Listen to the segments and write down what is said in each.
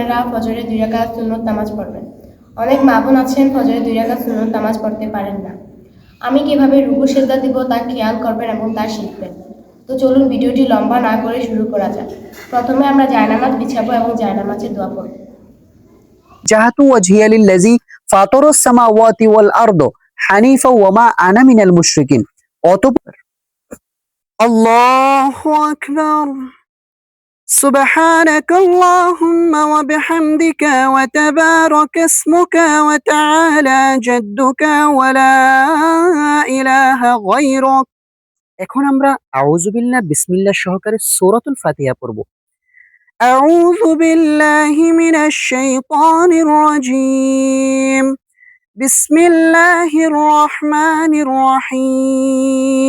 আপনারা ফজরে দুই রাকাত সুন্নত নামাজ পড়বেন। অনেক মা বোন আছেন ফজরে দুই রাকাত সুন্নত নামাজ পড়তে পারেন না। আমি কীভাবে রুকু সেজদা দিব তা খেয়াল করবেন এবং তা শিখবেন। তো চলুন ভিডিওটি লম্বা না করে শুরু করা যাক। প্রথমে আমরা জায়নামাজ বিছাবো এবং জায়নামাজের দোয়া পড়ব। জাহাতু ওয়াজহিয়া লিল্লাজি ফাতারাস সামাওয়াতি ওয়াল আরদ হানিফা ওয়া মা আনা মিনাল মুশরিকিন। অতঃপর আল্লাহু আকবার। سبحانك اللهم وبحمدك وتبارك اسمك وتعالى جدك ولا إله غيرك এখন আমরা আউযুবিল্লাহ বিসমিল্লাহ সহকারে সূরাতুল ফাতিহা পড়ব أعوذ بالله من الشيطان الرجيم بسم الله الرحمن الرحيم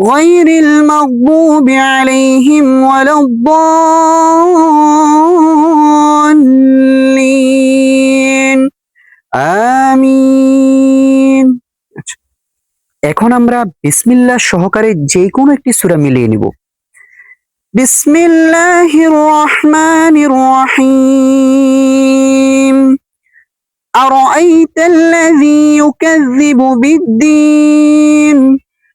غير المغضوب عليهم ولا الضالين আমিন আচ্ছা। এখন আমরা বিসমিল্লাহ সহকারে যে কোনো একটি সূরা মিলিয়ে নিব بسم الله الرحمن الرحيم أرأيت الذي يكذب بالدين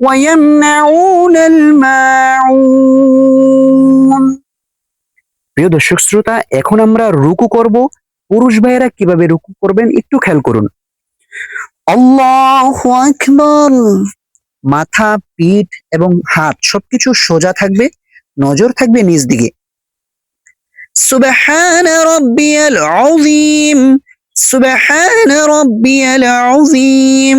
ويمنعون الماعون প্রিয় দর্শক শ্রোতা এখন আমরা রুকু করব পুরুষ ভাইয়েরা কিভাবে রুকু করবেন একটু খেয়াল করুন আল্লাহু আকবার মাথা পিঠ এবং হাত সবকিছু সোজা থাকবে নজর থাকবে নিচ দিকে সুবহান রাব্বিয়াল আযীম সুবহান রাব্বিয়াল আযীম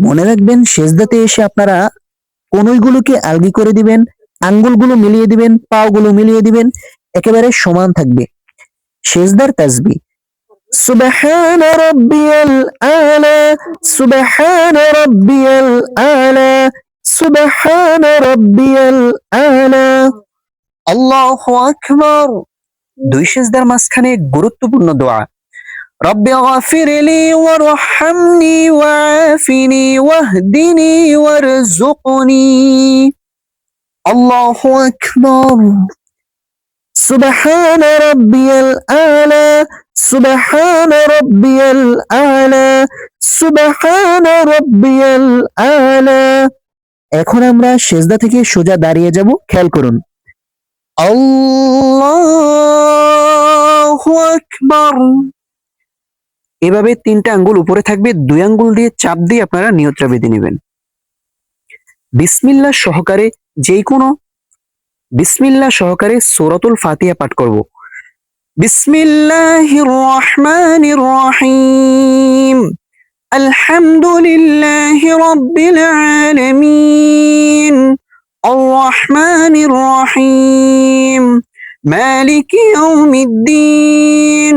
মনে রাখবেন, সেজদাতে এসে আপনারা কনুইগুলোকে আলগি করে দিবেন, আঙ্গুলগুলো মিলিয়ে দিবেন পাওগুলো মিলিয়ে দিবেন, একেবারে সমান থাকবে। সেজদার তাজবি সুবহান রাব্বিয়াল আলা, সুবহান রাব্বিয়াল আলা, সুবহান রাব্বিয়াল আলা। আল্লাহু আকবার। দুই সেজদার মাঝখানে গুরুত্বপূর্ণ দোয়া। رب اغفر لي وارحمني وعافني واهدني وارزقني الله أكبر سبحان ربي الأعلى سبحان ربي الأعلى سبحان ربي الأعلى এখন আমরা সেজদা থেকে সোজা দাঁড়িয়ে যাব খেয়াল করুন আল্লাহু আকবার এভাবে তিনটা আঙ্গুল উপরে থাকবে, দুই আঙ্গুল দিয়ে চাপ দিয়ে আপনারা নিয়ত্রা বেঁধে নেবেন। বিসমিল্লা সহকারে যে কোনো বিসমিল্লা সহকারে সোরাতুল ফাতিয়া পাঠ করব। বিসমিল্লাহির রহমানির রহিম। আলহামদুলিল্লাহি রাব্বিল আলামিন। আর রহমানির রহিম। মালিকি ইয়াউমিদ্দিন।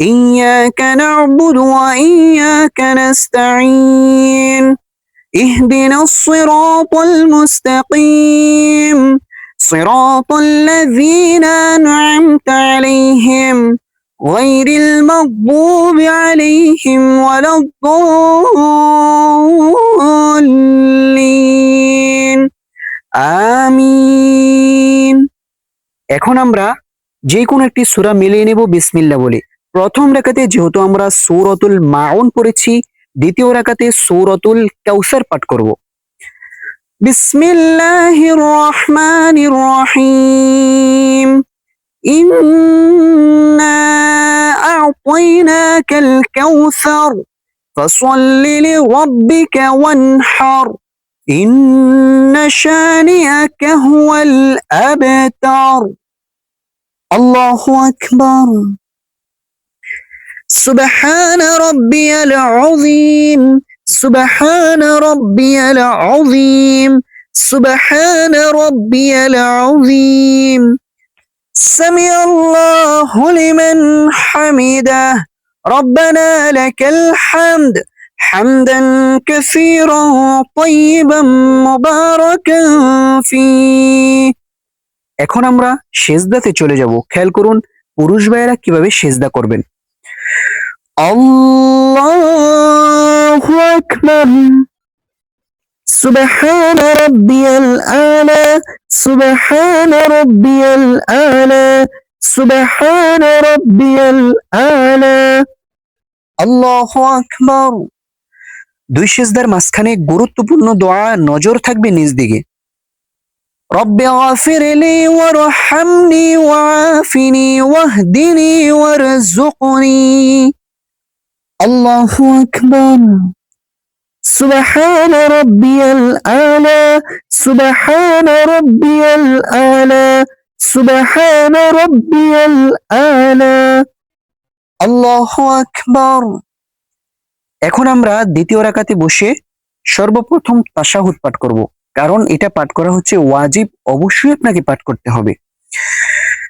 إياك نعبد وإياك نستعين اهدنا الصراط المستقيم صراط الذين أنعمت عليهم غير المغضوب عليهم ولا الضالين আমিন এখন আমরা যে কোনো একটি সূরা মিলিয়ে নেব বিসমিল্লাহ বলে প্রথম রাকাতে যেহেতু আমরা সূরাতুল মাউন পড়েছি দ্বিতীয় রাকাতে সূরাতুল কাউসার পাঠ করব বিসমিল্লাহির রহমানির রহিম ইন্না আ'তাইনাকাল কাউসার فصل لربك وانحر إن شانئك هو الأبتر الله أكبر سبحان ربي العظيم سبحان ربي العظيم سبحان ربي العظيم سمع الله لمن حمده ربنا لك الحمد حمدا كثيرا طيبا مباركا فيه এখন আমরা সেজদাতে চলে যাব খেয়াল করুন পুরুষ ভাইয়েরা কিভাবে সেজদা করবেন আল্লাহু আকবার সুবহান রাব্বিয়াল আলা সুবহান রাব্বিয়াল আলা সুবহান রাব্বিয়াল আলা আল্লাহু আকবার দুই সেজদার মাঝখানে গুরুত্বপূর্ণ দোয়া নজর থাকবে নিজ দিকে رب اغفر لي وارحمني وعافني واهدني وارزقني الله أكبر سبحان ربي الأعلى سبحان ربي الأعلى سبحان ربي الأعلى الله أكبر এখন আমরা দ্বিতীয় রাকাতে বসে সর্বপ্রথম তাশাহুদ পাঠ করব কারণ এটা পাঠ করা হচ্ছে ওয়াজিব অবশ্যই আপনাকে পাঠ করতে হবে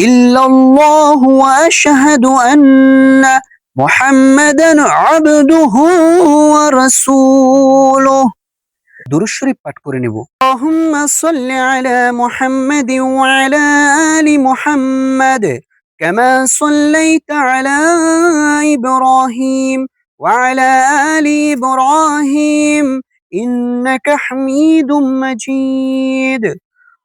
إلا الله وأشهد أن محمدا عبده ورسوله দুরুদ শরীফ পাঠ করে নেব اللهم صل على محمد وعلى آل محمد كما صليت على إبراهيم وعلى آل إبراهيم إنك حميد مجيد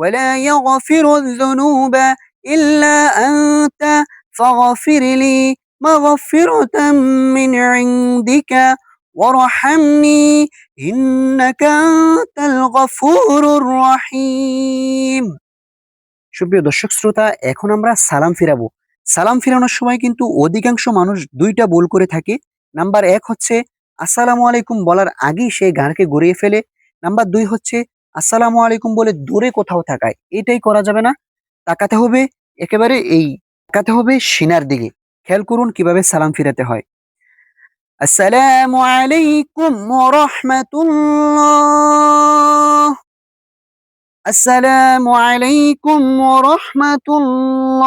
ولا يغفر الذنوب إلا أنت فاغفر لي مغفرة من عندك وارحمني إنك أنت الغفور الرحيم সুপ্রিয় দর্শক শ্রোতা এখন আমরা সালাম ফিরাবো সালাম ফিরানোর সময় কিন্তু অধিকাংশ মানুষ দুইটা ভুল করে থাকে নাম্বার এক হচ্ছে আসসালামু আলাইকুম বলার আগেই সে গানকে গড়িয়ে ফেলে নাম্বার দুই হচ্ছে আসসালামু আলাইকুম বলে দূরে কোথাও থাকায় এটাই করা যাবে না। তাকাতে হবে একেবারে এই, তাকাতে হবে সিনার দিকে। খেয়াল করুন কীভাবে সালাম ফিরাতে হয়। আসসালামু আলাইকুম রহমতুল্লাহ আসসালামু আলাইকুম রহমতুল্লাহ